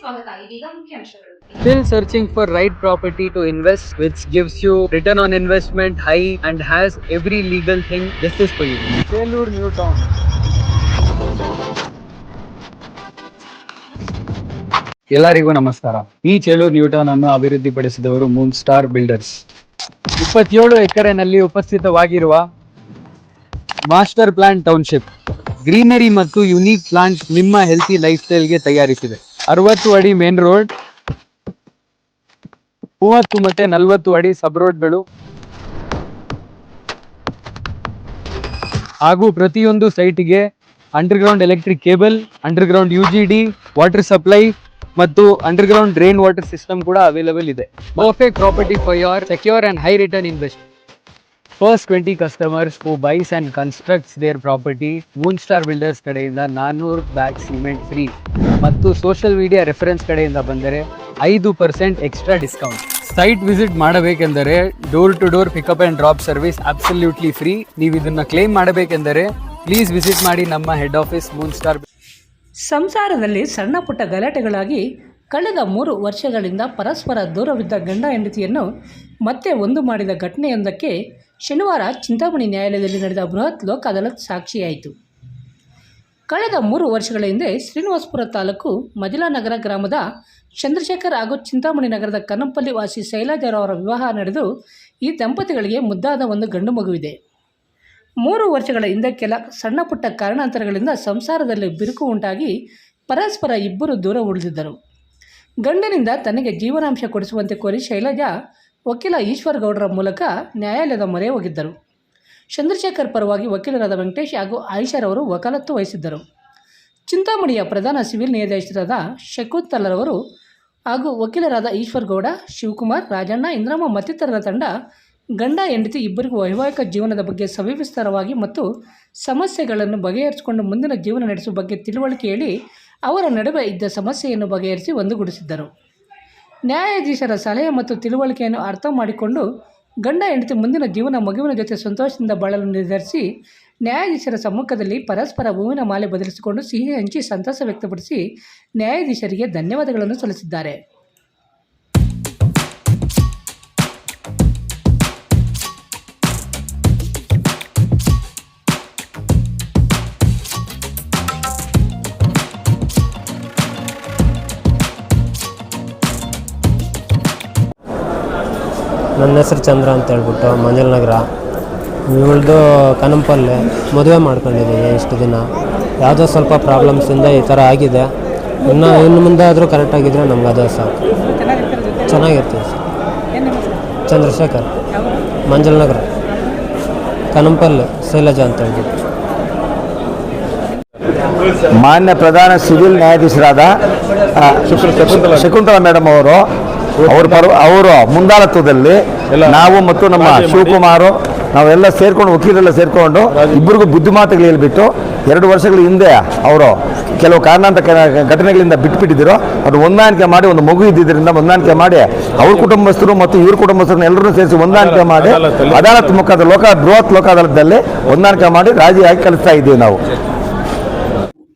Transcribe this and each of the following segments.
ಸ್ವಾಗತ ಇದೀಗ ಮುಖ್ಯಾಂಶಗಳು Still searching for right property to invest, which gives you return on investment high and has every legal thing. This is for you. Chellur New Town. ಎಲ್ಲರಿಗೂ ನಮಸ್ಕಾರ ಈ ಚೇಲೂರ್ Newton ಅನ್ನು ಅಭಿವೃದ್ಧಿಪಡಿಸಿದವರು Moon star builders ಇಪ್ಪತ್ತೇಳು ಎಕರೆನಲ್ಲಿ ಉಪಸ್ಥಿತವಾಗಿರುವ ಮಾಸ್ಟರ್ ಪ್ಲಾನ್ ಟೌನ್ಶಿಪ್ ಗ್ರೀನರಿ ಮತ್ತು unique plant ನಿಮ್ಮ healthy life ಸ್ಟೈಲ್ಗೆ ತಯಾರಿಸಿದೆ ಅರವತ್ತು ಅಡಿ ಮೇನ್ ರೋಡ್ ಮೂವತ್ತು ಮತ್ತೆ ನಲವತ್ತು ಅಡಿ ಸಬ್ ರೋಡ್ಗಳು ಹಾಗೂ ಪ್ರತಿಯೊಂದು ಸೈಟ್ಗೆ underground electric cable underground U G D water supply ಮತ್ತು ಅಂಡರ್ಗ್ರೌಂಡ್ ಡ್ರೈನ್ ವಾಟರ್ ಸಿಸ್ಟಮ್ ಕೂಡ ಅವೈಲೇಬಲ್ ಇದೆ. Perfect property for your secure and high return invest first twenty customers who buys and constructs their property moon star builders ಕಡೆಯಿಂದ ನಾನ್ನೂರು bag cement free ಮತ್ತು social media reference ಕಡೆಯಿಂದ ಬಂದರೆ ಐದು percent extra discount site visit ಮಾಡಬೇಕೆಂದರೆ door to door pickup and drop service absolutely free ನೀವು ಇದನ್ನು claim ಮಾಡಬೇಕೆಂದರೆ ಪ್ಲೀಸ್ ವಿಸಿಟ್ ಮಾಡಿ ನಮ್ಮ ಹೆಡ್ ಆಫೀಸ್ ಮೂನ್ ಸ್ಟಾರ್ ಸಂಸಾರದಲ್ಲಿ ಸಣ್ಣ ಪುಟ್ಟ ಗಲಾಟೆಗಳಾಗಿ ಕಳೆದ ಮೂರು ವರ್ಷಗಳಿಂದ ಪರಸ್ಪರ ದೂರವಿದ್ದ ಗಂಡ ಹೆಂಡತಿಯನ್ನು ಮತ್ತೆ ಒಂದು ಮಾಡಿದ ಘಟನೆಯೊಂದಕ್ಕೆ ಶನಿವಾರ ಚಿಂತಾಮಣಿ ನ್ಯಾಯಾಲಯದಲ್ಲಿ ನಡೆದ ಬೃಹತ್ ಲೋಕ ಅದಾಲತ್ ಸಾಕ್ಷಿಯಾಯಿತು. ಕಳೆದ ಮೂರು ವರ್ಷಗಳ ಹಿಂದೆ ಶ್ರೀನಿವಾಸಪುರ ತಾಲೂಕು ಮಜಿಲಾನಗರ ಗ್ರಾಮದ ಚಂದ್ರಶೇಖರ್ ಹಾಗೂ ಚಿಂತಾಮಣಿ ನಗರದ ಕನ್ನಂಪಲ್ಲಿ ವಾಸಿ ಶೈಲಾಜರವರ ವಿವಾಹ ನಡೆದು ಈ ದಂಪತಿಗಳಿಗೆ ಮುದ್ದಾದ ಒಂದು ಗಂಡು ಮಗುವಿದೆ. ಮೂರು ವರ್ಷಗಳ ಹಿಂದೆ ಕೆಲ ಸಣ್ಣ ಪುಟ್ಟ ಕಾರಣಾಂತರಗಳಿಂದ ಸಂಸಾರದಲ್ಲಿ ಬಿರುಕು ಉಂಟಾಗಿ ಪರಸ್ಪರ ಇಬ್ಬರು ದೂರ ಉಳಿದಿದ್ದರು. ಗಂಡನಿಂದ ತನಗೆ ಜೀವನಾಂಶ ಕೊಡಿಸುವಂತೆ ಕೋರಿ ಶೈಲಜಾ ವಕೀಲ ಈಶ್ವರ್ ಗೌಡರ ಮೂಲಕ ನ್ಯಾಯಾಲಯದ ಮೊರೆ ಹೋಗಿದ್ದರು. ಚಂದ್ರಶೇಖರ್ ಪರವಾಗಿ ವಕೀಲರಾದ ವೆಂಕಟೇಶ್ ಹಾಗೂ ಆಯಿಷರವರು ವಕಾಲತ್ತು ವಹಿಸಿದ್ದರು. ಚಿಂತಾಮಣಿಯ ಪ್ರಧಾನ ಸಿವಿಲ್ ನ್ಯಾಯಾಧೀಶರಾದ ಶಕುಂತಲರವರು ಹಾಗೂ ವಕೀಲರಾದ ಈಶ್ವರ್ ಗೌಡ ಶಿವಕುಮಾರ್, ರಾಜಣ್ಣ, ಇಂದ್ರಮ್ಮ ಮತ್ತಿತರರ ತಂಡ ಗಂಡ, ಹೆಂಡತಿ ಇಬ್ಬರಿಗೂ ವೈವಾಹಿಕ ಜೀವನದ ಬಗ್ಗೆ ಸವಿವಿಸ್ತಾರವಾಗಿ ಮತ್ತು ಸಮಸ್ಯೆಗಳನ್ನು ಬಗೆಹರಿಸಿಕೊಂಡು ಮುಂದಿನ ಜೀವನ ನಡೆಸುವ ಬಗ್ಗೆ ತಿಳುವಳಿಕೆ ಹೇಳಿ ಅವರ ನಡುವೆ ಇದ್ದ ಸಮಸ್ಯೆಯನ್ನು ಬಗೆಹರಿಸಿ ಒಂದುಗೂಡಿಸಿದ್ದರು. ನ್ಯಾಯಾಧೀಶರ ಸಲಹೆ ಮತ್ತು ತಿಳುವಳಿಕೆಯನ್ನು ಅರ್ಥ ಮಾಡಿಕೊಂಡು ಗಂಡ ಹೆಂಡತಿ ಮುಂದಿನ ಜೀವನ ಮಗುವಿನ ಜೊತೆ ಸಂತೋಷದಿಂದ ಬಾಳಲು ನಿರ್ಧರಿಸಿ ನ್ಯಾಯಾಧೀಶರ ಸಮ್ಮುಖದಲ್ಲಿ ಪರಸ್ಪರ ಹೂವಿನ ಮಾಲೆ ಬದಲಿಸಿಕೊಂಡು ಸಿಹಿ ಹಂಚಿ ಸಂತಸ ವ್ಯಕ್ತಪಡಿಸಿ ನ್ಯಾಯಾಧೀಶರಿಗೆ ಧನ್ಯವಾದಗಳನ್ನು ಸಲ್ಲಿಸಿದ್ದಾರೆ. ನನ್ನ ಹೆಸರು ಚಂದ್ರ ಅಂತ ಹೇಳ್ಬಿಟ್ಟು ಮಂಜಲ್ ನಗರ ಇವಳ್ದು ಕನಂಪಲ್ಲೆ. ಮದುವೆ ಮಾಡ್ಕೊಂಡಿದ್ದೀವಿ ಇಷ್ಟು ದಿನ. ಯಾವುದೋ ಸ್ವಲ್ಪ ಪ್ರಾಬ್ಲಮ್ಸಿಂದ ಈ ಥರ ಆಗಿದೆ. ಇನ್ನು ಇನ್ನು ಮುಂದೆ ಆದರೂ ಕರೆಕ್ಟಾಗಿದ್ದರೆ ನಮ್ಗೆ ಅದೇ ಸಾಕು. ಚೆನ್ನಾಗಿರ್ತೀವಿ ಸರ್. ಚಂದ್ರಶೇಖರ್. ಮಂಜಲ್ ನಗರ ಕನಂಪಲ್ಲೆ, ಶೈಲಜಾ ಅಂತ ಹೇಳ್ಬಿಟ್ಟು. ಮಾನ್ಯ ಪ್ರಧಾನ ಸಿವಿಲ್ ನ್ಯಾಯಾಧೀಶರಾದ ಶಕುಂತಲಾ ಮೇಡಮ್ ಅವರು ಅವ್ರ ಪರ ಅವರು ಮುಂದಾಳತ್ವದಲ್ಲಿ ನಾವು ಮತ್ತು ನಮ್ಮ ಶಿವಕುಮಾರು ನಾವೆಲ್ಲ ಸೇರ್ಕೊಂಡು ವಕೀಲರೆಲ್ಲ ಸೇರ್ಕೊಂಡು ಇಬ್ಬರಿಗೂ ಬುದ್ಧಿಮಾತುಗಳು ಹೇಳ್ಬಿಟ್ಟು ಎರಡು ವರ್ಷಗಳ ಹಿಂದೆ ಅವರು ಕೆಲವು ಕಾರಣಾಂತ ಘಟನೆಗಳಿಂದ ಬಿಟ್ಬಿಟ್ಟಿದ್ರು. ಅದು ಹೊಂದಾಣಿಕೆ ಮಾಡಿ ಒಂದು ಮಗು ಇದ್ದಿದ್ದರಿಂದ ಹೊಂದಾಣಿಕೆ ಮಾಡಿ ಅವ್ರ ಕುಟುಂಬಸ್ಥರು ಮತ್ತು ಇವ್ರ ಕುಟುಂಬಸ್ಥರನ್ನ ಎಲ್ಲರೂ ಸೇರಿಸಿ ಹೊಂದಾಣಿಕೆ ಮಾಡಿ ಅದಾಲತ್ ಮುಖಾಂತರ ಲೋಕ ಬೃಹತ್ ಲೋಕ ಹೊಂದಾಣಿಕೆ ಮಾಡಿ ರಾಜಿಯಾಗಿ ಕಲಿಸ್ತಾ ಇದ್ದೀವಿ ನಾವು.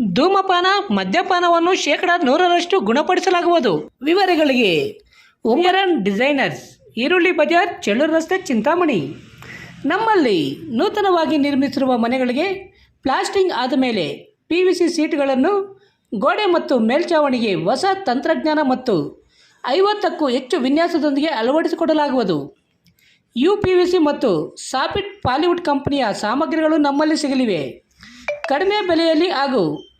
ಧೂಮಪಾನ, ಮದ್ಯಪಾನವನ್ನು ಶೇಕಡ ನೂರರಷ್ಟು ಗುಣಪಡಿಸಲಾಗುವುದು. ವಿವರಗಳಿಗೆ, ಉಮರನ್ ಡಿಸೈನರ್ಸ್, ಈರುಳ್ಳಿ ಬಜಾರ್, ಚೆಳ್ಳೂರು ರಸ್ತೆ, ಚಿಂತಾಮಣಿ. ನಮ್ಮಲ್ಲಿ ನೂತನವಾಗಿ ನಿರ್ಮಿಸಿರುವ ಮನೆಗಳಿಗೆ ಪ್ಲಾಸ್ಟಿಂಗ್ ಆದ ಮೇಲೆ ಪಿ ವಿ ಸಿ ಸೀಟ್ಗಳನ್ನು ಗೋಡೆ ಮತ್ತು ಮೇಲ್ಛಾವಣಿಗೆ ಹೊಸ ತಂತ್ರಜ್ಞಾನ ಮತ್ತು ಐವತ್ತಕ್ಕೂ ಹೆಚ್ಚು ವಿನ್ಯಾಸದೊಂದಿಗೆ ಅಳವಡಿಸಿಕೊಡಲಾಗುವುದು. ಯು ಪಿ ವಿ ಸಿ ಮತ್ತು ಸಾಪಿಟ್ ಪಾಲಿವುಡ್ ಕಂಪನಿಯ ಸಾಮಗ್ರಿಗಳು ನಮ್ಮಲ್ಲಿ ಸಿಗಲಿವೆ. ಕಡಿಮೆ ಬೆಲೆಯಲ್ಲಿ ಹಾಗೂ